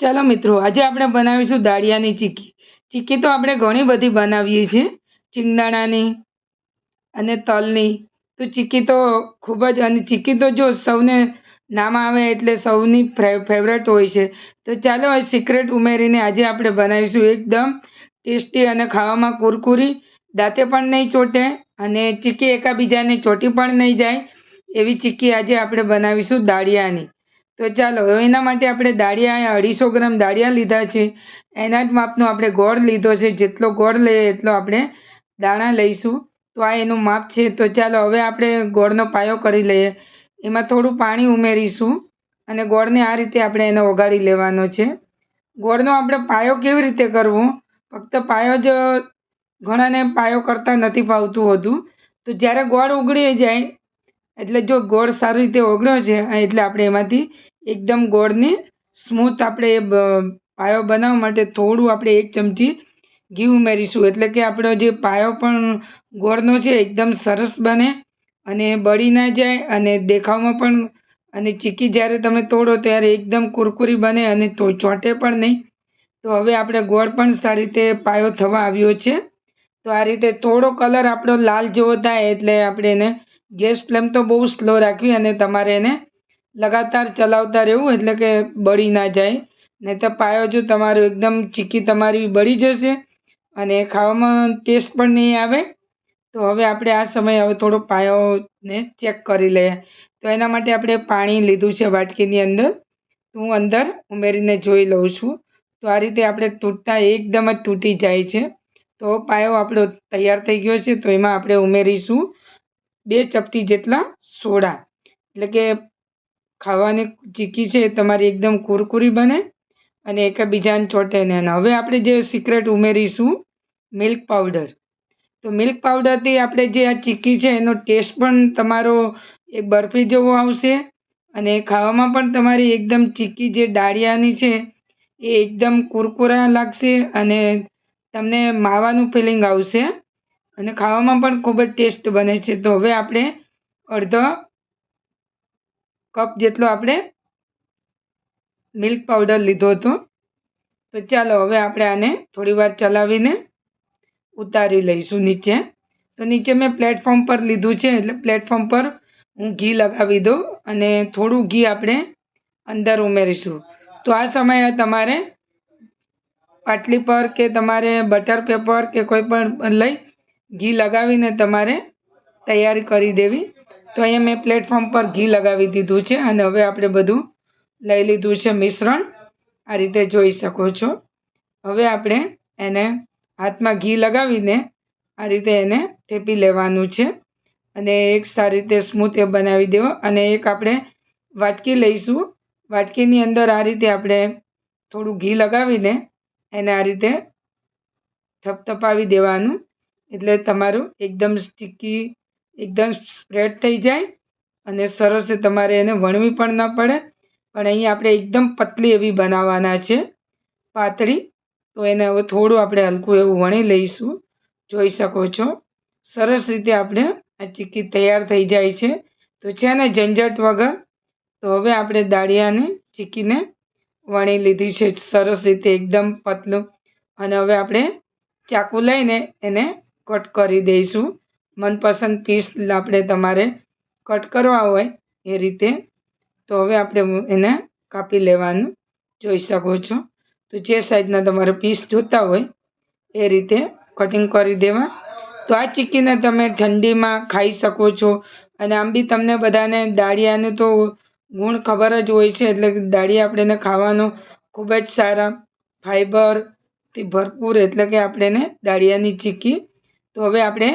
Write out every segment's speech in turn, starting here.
ચાલો મિત્રો, આજે આપણે બનાવીશું દાળિયાની ચીક્કી ચીક્કી તો આપણે ઘણી બધી બનાવીએ છીએ. ચિંગદાણાની અને તલની. તો ચીક્કી તો ખૂબ જ, અને ચીક્કી તો જો સૌને નામ આવે એટલે સૌની ફેવરેટ હોય છે. તો ચાલો સિક્રેટ ઉમેરીને આજે આપણે બનાવીશું એકદમ ટેસ્ટી અને ખાવામાં કુરકુરી. દાંતે પણ નહીં ચોટે અને ચીક્કી એકાબીજાને ચોટી પણ નહીં જાય. એવી ચીક્કી આજે આપણે બનાવીશું દાળિયાની. તો ચાલો, હવે એના માટે આપણે દાળિયા અઢીસો ગ્રામ દાળિયા લીધા છે. એના જ માપનો આપણે ગોળ લીધો છે. જેટલો ગોળ લઈએ એટલો આપણે દાણા લઈશું. તો આ એનું માપ છે. તો ચાલો, હવે આપણે ગોળનો પાયો કરી લઈએ. એમાં થોડું પાણી ઉમેરીશું અને ગોળને આ રીતે આપણે એને ઓગાળી લેવાનો છે. ગોળનો આપણે પાયો કેવી રીતે કરવો? ફક્ત પાયો જ ઘણાને પાયો કરતાં નથી ફાવતું હોતું. તો જ્યારે ગોળ ઉગળી જાય, એટલે જો ગોળ સારી રીતે ઓગળ્યો છે એટલે આપણે એમાંથી એકદમ ગોળને સ્મૂથ આપણે એ પાયો બનાવવા માટે થોડું આપણે એક ચમચી ઘી ઉમેરીશું. એટલે કે આપણો જે પાયો પણ ગોળનો છે, એકદમ સરસ બને અને બળી ના જાય અને દેખાવમાં પણ અને ચીકી જ્યારે તમે તોડો ત્યારે એકદમ કુરકુરી બને અને તો ચોંટે પણ નહીં. તો હવે આપણે ગોળ પણ સારી રીતે પાયો થવા આવ્યો છે. તો આ રીતે થોડો કલર આપણો લાલ જેવો થાય એટલે આપણે એને ગેસ ફ્લેમ તો બહુ સ્લો રાખવી અને તમારે એને લગાતાર ચલાવતા રહેવું એટલે કે બળી ના જાય. નહીં તો પાયો જો તમારો એકદમ ચીક્કી તમારી બળી જશે અને ખાવામાં ટેસ્ટ પણ નહીં આવે, તો હવે આપણે આ સમયે હવે થોડો પાયોને ચેક કરી લઈએ. તો એના માટે આપણે પાણી લીધું છે વાટકીની અંદર. હું અંદર ઉમેરીને જોઈ લઉં છું. તો આ રીતે આપણે તૂટતા એકદમ જ તૂટી જાય છે. તો પાયો આપણો તૈયાર થઈ ગયો છે, તો એમાં આપણે ઉમેરીશું બે ચપટી જેટલા સોડા. એટલે કે ખાવાની ચીકી છે એ તમારી એકદમ કુરકુરી બને અને એકબીજાને ચોટે નહીં હવે આપણે જે સિક્રેટ ઉમેરીશું મિલ્ક પાવડર તો મિલ્ક પાવડરથી આપણે જે આ ચીકી છે એનો ટેસ્ટ પણ તમારો એક બરફી જેવો આવશે અને ખાવામાં પણ તમારી એકદમ ચીકી જે ડાળિયાની છે એ એકદમ કુરકુરા લાગશે અને તમને માવાનું ફિલિંગ આવશે અને ખાવામાં પણ ખૂબ જ ટેસ્ટ બને છે. તો હવે આપણે અડધો કપ જેટલો આપણે મિલ્ક પાવડર લીધો હતો. તો ચાલો હવે આપણે આને થોડી વાર ચલાવીને ઉતારી લઈશું નીચે. તો નીચે મેં પ્લેટફોર્મ પર લીધું છે, એટલે પ્લેટફોર્મ પર હું ઘી લગાવી દઉં અને થોડું ઘી આપણે અંદર ઉમેરીશું. તો આ સમયે તમારે પાટલી પર કે તમારે બટર પેપર કે કોઈ પણ લઈ ઘી લગાવીને તમારે તૈયારી કરી દેવી તો અહીંયા મેં પ્લેટફોર્મ પર ઘી લગાવી દીધું છે અને હવે આપણે બધું લઈ લીધું છે મિશ્રણ. આ રીતે જોઈ શકો છો. હવે આપણે એને હાથમાં ઘી લગાવીને આ રીતે એને થેપી લેવાનું છે. અને એક સારી રીતે સ્મૂથ એ બનાવી દેવો. અને એક આપણે વાટકી લઈશું. વાટકીની અંદર આ રીતે આપણે થોડું ઘી લગાવીને એને આ રીતે થપથપાવી દેવાનું. એટલે તમારું એકદમ સ્ટીકી એકદમ સ્પ્રેડ થઈ જાય અને સરસ તમારે એને વણવી પણ ન પડે. પણ અહીં આપણે એકદમ પતલી એવી બનાવવાના છે પાતળી. તો એને હવે થોડું આપણે હલકું એવું વણી લઈશું. જોઈ શકો છો. સરસ રીતે આપણે આ ચીક્કી તૈયાર થઈ જાય છે. તો છે ને ઝંઝટ વગર. તો હવે આપણે દાળિયાને ચીક્કીને વણી લીધી છે. સરસ રીતે એકદમ પતલું. અને હવે આપણે ચાકુ લઈને એને કટ કરી દઈશું. મનપસંદ પીસ આપણે તમારે કટ કરવા હોય એ રીતે, તો હવે આપણે એને કાપી લેવાનું જોઈ શકો છો. તો જે સાઈઝના તમારે પીસ જોતા હોય એ રીતે કટિંગ કરી દેવા. તો આ ચીકીને તમે ઠંડીમાં ખાઈ શકો છો. અને આમ બી તમને બધાને દાળિયાનું તો ગુણ ખબર જ હોય છે, એટલે દાળિયા આપણે ખાવાનું ખૂબ જ સારા ફાઈબરથી ભરપૂર એટલે કે આપણે એને દાળિયાની ચીકી તો હવે આપણે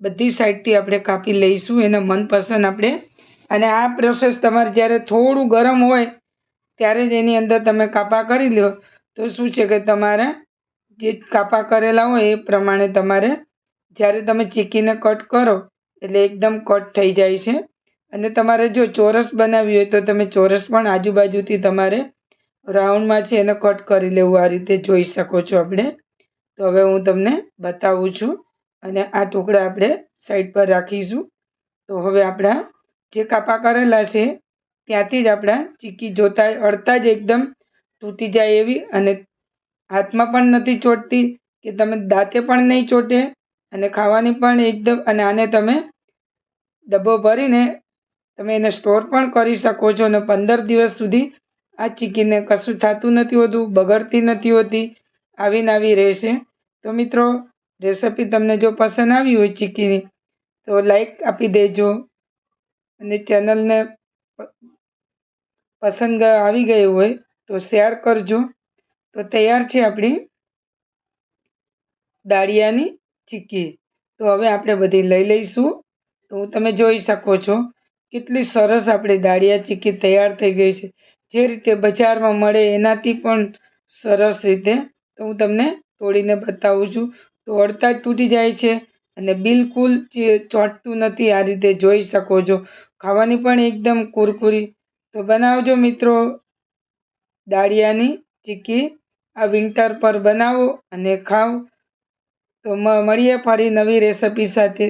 બધી સાઈડથી આપણે કાપી લઈશું, એને મનપસંદ આપણે. અને આ પ્રોસેસ તમારે જ્યારે થોડું ગરમ હોય, ત્યારે જ એની અંદર તમે કાપા કરી લો તો શું છે કે તમારે જે કાપા કરેલા હોય એ પ્રમાણે તમારે જ્યારે તમે ચીકીને કટ કરો, એટલે એકદમ કટ થઈ જાય છે. અને તમારે જો ચોરસ બનાવી હોય તો તમે ચોરસ પણ આજુબાજુથી તમારે રાઉન્ડમાં છે એને કટ કરી લેવું, આ રીતે જોઈ શકો છો આપણે. તો હવે હું તમને બતાવું છું. અને આ ટુકડા આપણે સાઈડ પર રાખીશું. તો હવે આપણા જે કાપા કરેલા છે, ત્યાંથી જ આપણા ચીક્કી જોતા અડતા જ એકદમ તૂટી જાય એવી અને હાથમાં પણ નથી ચોટતી કે તમે દાંતે પણ નહીં ચોટે અને ખાવાની પણ એકદમ અને આને તમે ડબ્બો ભરીને તમે એને સ્ટોર પણ કરી શકો છો અને પંદર દિવસ સુધી આ ચીકીને કશું થતું નથી હોતું, બગડતી નથી હોતી, આવીને આવી રહેશે. તો મિત્રો રેસિપી તમને જો પસંદ આવી હોય ચીકીની, તો લાઈક આપી દેજો. અને ચેનલને પસંદ આવી ગઈ હોય તો શેર કરજો. તો તૈયાર છે આપણી દાળિયાની ચીક્કી તો હવે આપણે બધી લઈ લઈશું. તો હું તમે જોઈ શકો છો કેટલી સરસ આપણી દાળિયા ચીક્કી તૈયાર થઈ ગઈ છે. જે રીતે બજારમાં મળે એનાથી પણ સરસ રીતે તો હું તમને તોડીને બતાવું છું. તો અડતા જ તૂટી જાય છે અને બિલકુલ જે ચોંટતું નથી, આ રીતે જોઈ શકો છો. ખાવાની પણ એકદમ કુરકુરી. તો બનાવજો મિત્રો દાળિયાની ચીક્કી આ વિન્ટર પર બનાવો અને ખાઓ. તો મળીએ ફરી નવી રેસિપી સાથે.